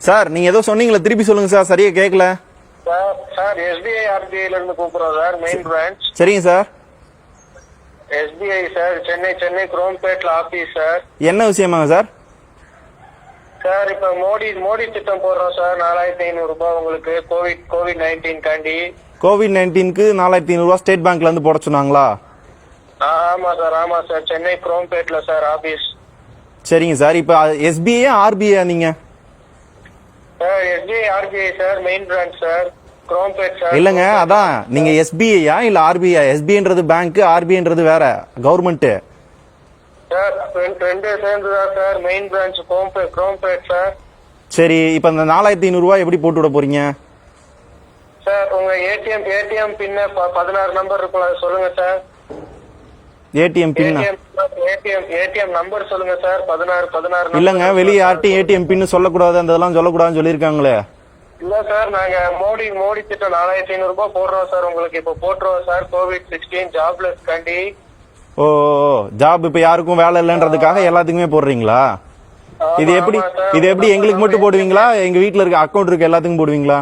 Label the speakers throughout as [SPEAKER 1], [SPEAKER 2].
[SPEAKER 1] Sir நீங்க ஏதோ சொன்னீங்களே திருப்பி சொல்லுங்க சார் சரியா கேட்கல
[SPEAKER 2] சார் சார் எஸ்பிஐ ஆர்பிஐல இருந்து கூப்பிடுறோம் சார் மெயின் பிரான்ச்
[SPEAKER 1] சரிங்க sir.
[SPEAKER 2] SBI sir Chennai Chennai குரோம்பேட்ல office sir.
[SPEAKER 1] என்ன விஷயமாங்க சார்?
[SPEAKER 2] சார் இப்ப மோடி மோடி திட்டம் போடுறோம் சார் நாலாயிரத்தி ஐநூறு ரூபாய் உங்களுக்கு கோவிட் கோவிட் நைன்டீன் காண்டி.
[SPEAKER 1] கோவிட் நைன்டீனுக்கு நாலாயிரத்தி ஐநூறுரூவா ஸ்டேட் பேங்க்ல இருந்து போட சொன்னாங்களா?
[SPEAKER 2] ஆமா சார் ஆமா சார் சென்னை குரோம்பேட்ல சார் ஆபீஸ்
[SPEAKER 1] சரிங்க சார் இப்போ எஸ்பிஐ ஆர்பிஐ நீங்க?
[SPEAKER 2] Sir SBI RBI sir main branch sir.
[SPEAKER 1] இல்லைங்க அதான். நீங்க எஸ்பிஐயா இல்ல ஆர்பிஐ எஸ்பிஐன்றது பேங்க் ஆர்பிஐன்றது வேற? கவர்மெண்ட்
[SPEAKER 2] சார் ரெண்டு- ரெண்டு சேர்ந்து தான் sir. Main branch Chromepet Chromepet sir.
[SPEAKER 1] சரி இப்போ இந்த நாலாயிரத்தி ஐநூறுரூவா எப்படி போட்டு விட போறீங்க?
[SPEAKER 2] சார் உங்க ஏடிஎம் ஏடிஎம் பின்ன பதினாறு நம்பர் இருக்குல்ல சொல்லுங்க sir.
[SPEAKER 1] ATM PIN
[SPEAKER 2] ATM ATM number சொல்லுங்க சார் பதினாறு பதினாறு
[SPEAKER 1] இல்லைங்க வெளியே யார்ட்டையும் ஏடிஎம் பின்னு சொல்லக்கூடாது. அந்த இதெல்லாம் சொல்லக்கூடாதுன்னு சொல்லியிருக்காங்களே.
[SPEAKER 2] இல்ல சார் நாங்க மோடி மோடி திட்டம் நாலாயிரத்தி ஐநூறு ரூபாய் போடுறோம் சார் உங்களுக்கு இப்ப போட்டுருவோம் சார் கோவிட் சிக்ஸ்டீன் ஜாப்லெஸ் காண்டி.
[SPEAKER 1] ஓ ஜாப் இப்போ யாருக்கும் வேலை இல்லைன்றதுக்காக எல்லாத்துக்குமே போடுறீங்களா? இது எப்படி. இது எப்படி எங்களுக்கு மட்டும் போடுவீங்களா? எங்க வீட்ல இருக்க அக்கௌண்ட் இருக்க எல்லாத்துக்கும் போடுவீங்களா?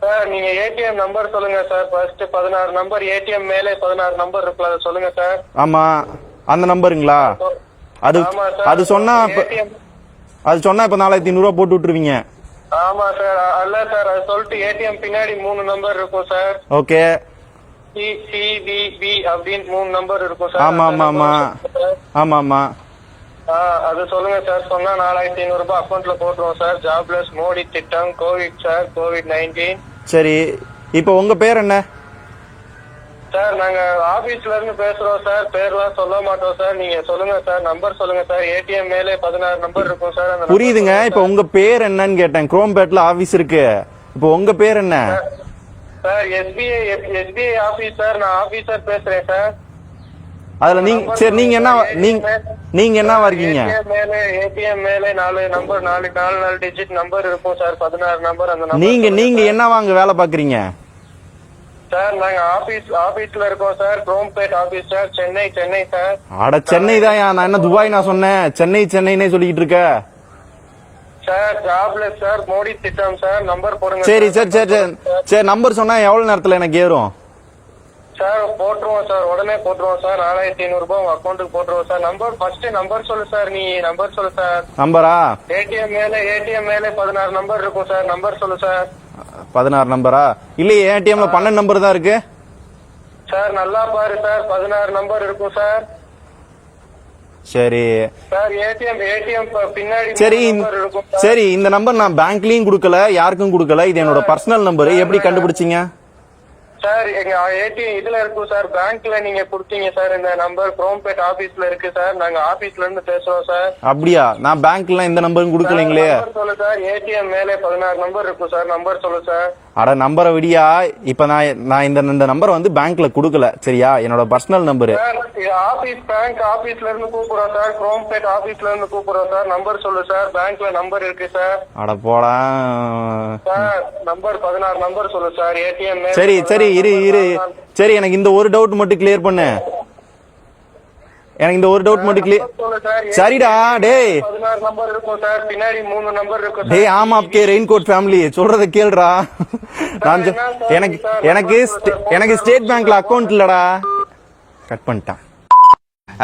[SPEAKER 2] சார் நீங்க ஏடிஎம் நம்பர் சொல்லுங்க சார். ஃபர்ஸ்ட் பதினாறு நம்பர் ஏடிஎம் மேலே பதினாறு நம்பர் இருக்குல்ல அதை சொல்லுங்க சார்.
[SPEAKER 1] ஆமா. அந்த நம்பருங்களா? அது
[SPEAKER 2] ஆமா சார்.
[SPEAKER 1] அது சொன்னா இப்ப-
[SPEAKER 2] ATM
[SPEAKER 1] அது சொன்னா இப்ப நாலாயிரத்தி ஐநூறுரூவா போட்டு விட்டுருவீங்க.
[SPEAKER 2] ஆமா சார். அல்ல சார் அது சொல்லிட்டு ஏடிஎம் பின்னாடி மூணு நம்பர் இருக்கும் சார்.
[SPEAKER 1] ஓகே.
[SPEAKER 2] சி சிபிபி அப்படின்னு மூணு நம்பர் இருக்கும் சார்.
[SPEAKER 1] ஆமா ஆமா ஆமா. ஆமா ஆமா.
[SPEAKER 2] ஆ, அது சொல்லுங்க சார். சொன்னா நாலாயிரத்தி ஐநூறு ரூபாய் அக்கௌண்ட்ல போட்டுருவோம் சார். ஜாப்லெஸ் மோடி திட்டம் கோவிட் சார் கோவிட் நைன்டீன்
[SPEAKER 1] சரி இப்போ உங்க பேர் என்ன?
[SPEAKER 2] சார் நாங்க ஆபீஸ்ல இருந்து பேசுறோம் சார். பேர்லாம் சொல்ல மாட்டோம் சார். நீங்க சொல்லுங்க சார். நம்பர் சொல்லுங்க சார். ஏடிஎம் மேலே பதினாறு நம்பர் இருக்கும் சார்.
[SPEAKER 1] புரியுதுங்க. இப்போ உங்க பேர் என்னன்னு கேட்டேன். குரோம்பேட்ல ஆபீஸ் இருக்கு. இப்போ உங்க பேர் என்ன?
[SPEAKER 2] Sir SBI SBI office sir. நான் ஆபீசர் பேசுறேன் சார்.
[SPEAKER 1] அதுல நீங்க சரி நீங்க என்ன நீங்க நீங்க என்னவா இருக்கீங்க
[SPEAKER 2] மேலே ஏடிஎம் மேலே நாலு நம்பர் நாலு நாலு நாலு டிஜிட் நம்பர் இருக்கும் சார் பதினாறு நம்பர் அந்த
[SPEAKER 1] நீங்க நீங்க என்னவா அங்க வேலை பாக்குறீங்க
[SPEAKER 2] சார் நாங்க ஆபீஸ் ஆபீஸ்ல இருக்கோம் sir Chromepet office sir Chennai Chennai sir
[SPEAKER 1] அட சென்னை தான் நான் என்ன துபாய் நான் சொன்னேன். சென்னை சென்னைனே சொல்லிக்கிட்டு இருக்க.
[SPEAKER 2] சார் ஜாப்லெஸ் சார் மோடி திட்டம் சார் நம்பர் போடுங்க
[SPEAKER 1] சரி சரி சரி சரி. சரி நம்பர் சொன்னா எவ்வளவு நேரத்துல எனக்கு ஏறும்?
[SPEAKER 2] சார் போட்டுருவோம் சார். உடனே போட்டுருவோம் சார். நாலாயிரத்தி ஐநூறு ரூபாய் உங்க அக்கௌண்ட்டுக்கு போட்டுருவோம் சார். நம்பர் ஃபர்ஸ்ட் நம்பர் சொல்லு சார். நீ நம்பர் சொல்லு சார்.
[SPEAKER 1] நம்பரா?
[SPEAKER 2] ஏடிஎம் மேலே ஏடிஎம் மேலே பதினாறு நம்பர் இருக்கும் சார். நம்பர் சொல்லு சார்.
[SPEAKER 1] பதினாறு நம்பரா இல்லையே ஏடிஎம்ல பன்னெண்டு நம்பர் தான் இருக்கு.
[SPEAKER 2] சார் நல்லா பாரு சார். பதினாறு நம்பர் இருக்கும் சார்.
[SPEAKER 1] சரி.
[SPEAKER 2] சார் ஏடிஎம் ஏடிஎம் பின்னாடி
[SPEAKER 1] சரி.
[SPEAKER 2] சரி.
[SPEAKER 1] இந்த நம்பர் நான் பேங்க்லயும் கொடுக்கல யாருக்கும் கொடுக்கல. இது என்னோட பர்சனல் நம்பர் எப்படி கண்டுபிடிச்சீங்க?
[SPEAKER 2] சார் எங்க ஏடிஎம் இதுல இருக்கும் சார். பேங்க்ல நீங்க கொடுத்தீங்க சார். இந்த நம்பர் குரோம்பேட் ஆபீஸ்ல இருக்கு சார். நாங்க ஆபீஸ்ல இருந்து பேசுறோம் சார்.
[SPEAKER 1] அப்படியா? நான் பேங்க்ல எந்த நம்பரும் கொடுக்கலீங்களே.
[SPEAKER 2] சொல்லு சார். ஏடிஎம் மேலே பதினாறு நம்பர் இருக்கும் சார். நம்பர் சொல்லு சார்.
[SPEAKER 1] அட நம்பரை விடியா இப்ப நான் நான் இந்த இந்த நம்பரை வந்து பேங்க்ல கொடுக்கல சரியா? என்னோட பர்சனல் நம்பரு
[SPEAKER 2] ஆபீஸ் பேங்க் ஆபீஸ்ல இருந்து கூப்பிடுறோம் சார் குரோம்பேட் ஆபீஸ்ல இருந்து கூப்பிடுறோம் சார் நம்பர் சொல்லு சார் பேங்க்ல நம்பர் இருக்கு சார்
[SPEAKER 1] அட போடா.
[SPEAKER 2] சார் நம்பர் பதினாறு நம்பர் சொல்லு சார் ஏடிஎம்
[SPEAKER 1] சரி சரி இரு இரு. சரி எனக்கு இந்த ஒரு டவுட் மட்டும் கிளியர் பண்ணு. எனக்கு இந்த ஒரு டவுட் மட்டும் கிளியர் சரிடா டேய். டேய் ஆமா கே ரெயின் கோட் ஃபேமிலி சொல்றத கேளுடா. நான் எனக்கு எனக்கு எனக்கு ஸ்டேட் பேங்க்ல அக்கவுண்ட் இல்லடா. கட் பண்ணிட்டேன்.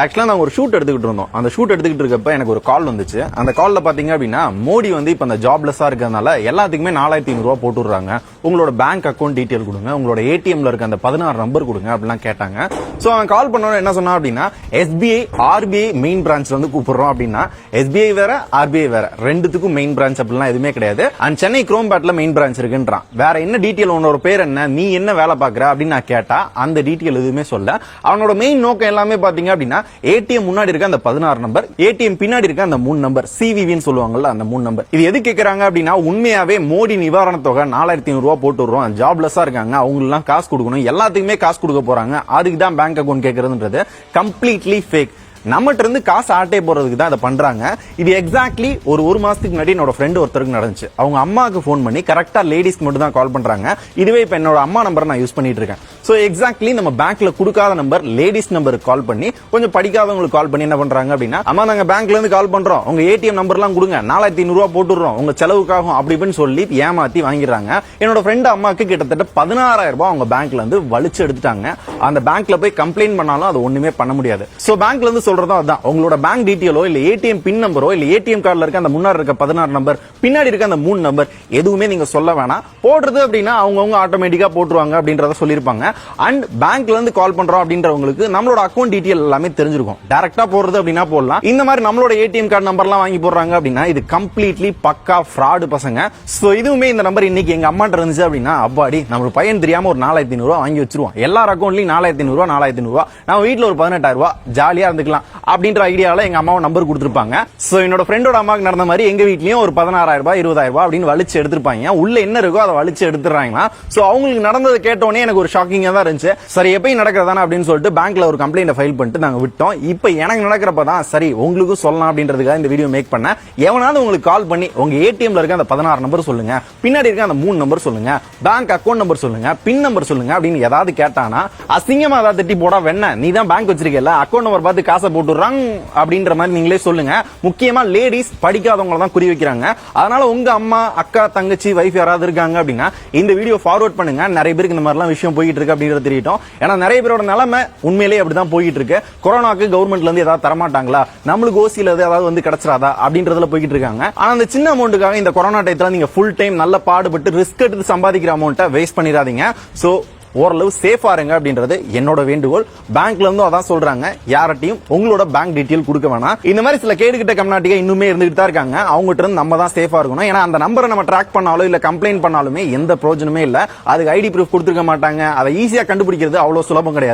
[SPEAKER 1] ஆக்சுவலாக நாங்கள் ஒரு ஷூட் எடுத்துக்கிட்டு இருந்தோம். அந்த ஷூட் எடுத்துக்கிட்டு இருக்கப்ப எனக்கு ஒரு கால் வந்துச்சு. அந்த காலில் பார்த்தீங்க அப்படின்னா மோடி வந்து இப்போ அந்த ஜாப்லெஸ்ஸாக இருக்கிறதுனால எல்லாத்துக்குமே நாலாயிரத்தி ஐநூறுரூவா போட்டுடுறாங்க. உங்களோட பேங்க் அக்கௌண்ட் டீட்டெயில் கொடுங்க. உங்களோட ஏடிஎம்ல இருக்க அந்த பதினாறு நம்பர் கொடுங்க அப்படிலாம் கேட்டாங்க. ஸோ அவன் கால் பண்ணோன்னு என்ன சொன்னான் அப்படின்னா எஸ்பிஐ ஆர்பிஐ மெயின் பிரான்ச்ல வந்து கூப்பிடுறோம் அப்படின்னா எஸ்பிஐ வேற ஆர்பிஐ வேற. ரெண்டுத்துக்கும் மெயின் பிரான்ச் அப்படிலாம் எதுவுமே கிடையாது. அண்ட் சென்னை குரோம்பேட்ல மெயின் பிரான்ச் இருக்குன்றான். வேற என்ன டீட்டெயில் உன்னோட பேர் என்ன? நீ என்ன வேலை பார்க்குற? அப்படின்னு நான் கேட்டா அந்த டீட்டெயில் எதுவுமே சொல்ல. அவனோட மெயின் நோக்கம் எல்லாமே பாத்தீங்க அப்படின்னா ஏடிஎம் முன்னாடி இருக்க அந்த பதினாறு நம்பர் ஏடிஎம் பின்னாடி இருக்க அந்த மூணு நம்பர் சிவிவின்னு சொல்லுவாங்கல்ல அந்த மூணு நம்பர் இது எது கேட்கறாங்க அப்படின்னா உண்மையாவே மோடி நிவாரண தொகை நாலாயிரத்தி ஐநூறு போட்டு விடுறோம். ஜாப்லெஸ்ஸா இருக்காங்க. அவங்க காசு கொடுக்கணும். எல்லாத்துக்குமே காசு கொடுக்க போறாங்க. அதுக்கு தான் பேங்க் அக்கௌண்ட் கேட்கறதுன்றது கம்ப்ளீட்லி ஃபேக் நம்மகிட்ட இருந்து காசு ஆட்டே போறதுக்கு தான் அதை பண்றாங்க. இது எக்ஸாக்ட்லி ஒரு ஒரு மாசத்துக்கு முன்னாடி என்னோட ஃப்ரெண்ட் ஒருத்தருக்கு நடந்துச்சு. அவங்க அம்மாவுக்கு ஃபோன் பண்ணி கரெக்டா லேடிஸ்க்கு மட்டும் தான் கால் பண்றாங்க. இதுவே இப்ப என்னோட அம்மா நம்பர் நான் யூஸ் பண்ணிட்டு இருக்கேன். ஸோ எக்ஸாக்ட்லி நம்ம பேங்க்ல கொடுக்காத நம்பர் லேடிஸ் நம்பருக்கு கால் பண்ணி கொஞ்சம் படிக்காதவங்களுக்கு கால் பண்ணி என்ன பண்றாங்க அப்படின்னா அம்மா நாங்க பேங்க்ல இருந்து கால் பண்றோம். உங்க ஏடிஎம் நம்பர்லாம் கொடுங்க. நாலாயிரத்தி ஐநூறுரூவா போட்டுடுறோம். உங்க செலவுக்காகும் அப்படி இப்படின்னு சொல்லி ஏமாத்தி வாங்கிடுறாங்க. என்னோட ஃப்ரெண்ட் அம்மாக்கு கிட்டத்தட்ட பதினாறாயிரம் ரூபாய் அவங்க பேங்க்ல இருந்து வலிச்சு எடுத்துட்டாங்க. அந்த பேங்க்ல போய் கம்ப்ளைண்ட் பண்ணாலும் அது ஒண்ணுமே பண்ண முடியாது. ஸோ பேங்க்ல இருந்து சொல்றதும் அதான். உங்களோட பேங்க் டீட்டெயிலோ இல்ல ஏடிஎம் பின் நம்பரோ இல்ல ஏடிஎம் கார்டில் இருக்க அந்த முன்னாடி இருக்க பதினாறு நம்பர் பின்னாடி இருக்க அந்த மூணு நம்பர் எதுவுமே நீங்க சொல்ல வேணாம். போடுறது அப்படின்னா அவங்கவுங்க ஆட்டோமேட்டிக்கா போட்டுருவாங்க அப்படின்றத சொல்லியிருப்பாங்க. அண்ட் பேங்க்ல இருந்து கால் பண்றோம் அப்படின்றவங்களுக்கு நம்மளோட அக்கௌண்ட் டீட்டெயில் எல்லாமே தெரிஞ்சிருக்கும். டைரக்டா போறது அப்படின்னா போடலாம். இந்த மாதிரி நம்மளோட ஏடிஎம் கார்டு நம்பர்லாம் வாங்கி போடுறாங்க அப்படின்னா இது கம்ப்ளீட்லி பக்கா ஃப்ராடு பசங்க. சோ இதுவுமே இந்த நம்பர் இன்னைக்கு எங்க அம்மாட்ட இருந்துச்சு அப்படின்னா அப்பாடி நம்ம பையன் தெரியாம ஒரு நாலாயிரத்தி ஐநூறுவா வாங்கி வச்சிருவோம் எல்லார் அக்கௌண்ட்லயும் நாலாயிரத்தி ஐநூறுவா நாலாயிரத்தி ஐநூறுவா நம்ம வீட்ல ஒரு பதினெட்டாயிரம் ரூபாய் ஜாலியா இருந்துக்கலாம் அப்படின்ற ஐடியால எங்க அம்மாவும் நம்பர் கொடுத்துருப்பாங்க. சோ என்னோட ஃப்ரெண்டோட அம்மாவுக்கு நடந்த மாதிரி எங்க வீட்லயும் ஒரு பதினாறாயிரம் ரூபாய் இருபதாயிரம் ரூபாய் அப்படின்னு வலிச்சு எடுத்திருப்பாங்க. உள்ள என்ன இருக்கோ அதை வலிச்சு எடுத்துறாங்களா சோ அவங்களுக்கு நடந்ததை கேட்டோடனே எனக்கு ஒரு ஷாக்கிங் ஷாக்கிங்கா தான் இருந்துச்சு. சரி எப்பயும் நடக்கிறதானே அப்படின்னு சொல்லிட்டு பேங்க்ல ஒரு கம்ப்ளைண்ட் ஃபைல் பண்ணிட்டு நாங்க விட்டோம். இப்போ எனக்கு நடக்கிறப்ப தான் சரி உங்களுக்கும் சொல்லலாம் அப்படின்றதுக்காக இந்த வீடியோ மேக் பண்ணேன். எவனாவது உங்களுக்கு கால் பண்ணி உங்க ஏடிஎம்ல இருக்க அந்த பதினாறு நம்பர் சொல்லுங்க. பின்னாடி இருக்க அந்த மூணு நம்பர் சொல்லுங்க. பேங்க் அக்கௌண்ட் நம்பர் சொல்லுங்க. பின் நம்பர் சொல்லுங்க அப்படின்னு ஏதாவது கேட்டானா அசிங்கமா ஏதாவது திட்டி போட வெண்ண நீ தான் பேங்க் வச்சிருக்கல அக்கௌண்ட் நம்பர் பார்த்து காசை போட்டுறாங்க அப்படின்ற மாதிரி நீங்களே சொல்லுங்க. முக்கியமா லேடிஸ் படிக்காதவங்கள தான் குறி வைக்கிறாங்க. அதனால உங்க அம்மா அக்கா தங்கச்சி வைஃப் யாராவது இருக்காங்க அப்படின்னா இந்த வீடியோ ஃபார்வர்ட் பண்ணுங்க. நிறைய பேருக்கு இந்த மாதிரிலாம் விஷயம் போயிட்டு இருக்கு அப்படின்றது தெரியட்டும். ஏன்னா நிறைய பேரோட நிலைமை உண்மையிலேயே அப்படிதான் போயிட்டு இருக்கு கொரோனாக்கு கவர்மெண்ட்ல இருந்து ஏதாவது தரமாட்டாங்களா? நம்மளுக்கு ஓசியில ஏதாவது வந்து கிடைச்சிடாதா? அப்படின்றதுல போயிட்டு இருக்காங்க ஆனா அந்த சின்ன அமௌண்ட்டுக்காக இந்த கொரோனா டயத்துல நீங்க ஃபுல் டைம் நல்ல பாடுபட்டு ரிஸ்க் எடுத்து சம்பாதிக்கிற அமௌண்ட்டை வேஸ்ட் பண்ணிடாதீங்க. சோ ஓரளவு சேஃபா இருங்க அப்படின்றது என்னோட வேண்டுகோள். பேங்க்ல இருந்தும் அதான் சொல்றாங்க. யார்ட்டையும் உங்களோட பேங்க் டீட்டெயில் கொடுக்க வேணாம். இந்த மாதிரி சில கேடுகிட்ட கம்னாட்டிகா இன்னுமே இருந்துகிட்டு தான் இருக்காங்க. அவங்ககிட்ட இருந்து நம்ம தான் சேஃபா இருக்கணும். ஏன்னா அந்த நம்பரை நம்ம ட்ராக் பண்ணாலோ இல்ல கம்ப்ளைண்ட் பண்ணாலுமே எந்த பிரயோஜனமே இல்ல. அதுக்கு ஐடி ப்ரூஃப் கொடுத்துருக்க மாட்டாங்க. அதை ஈஸியா கண்டுபிடிக்கிறது அவ்வளவு சுலபம் கிடையாது.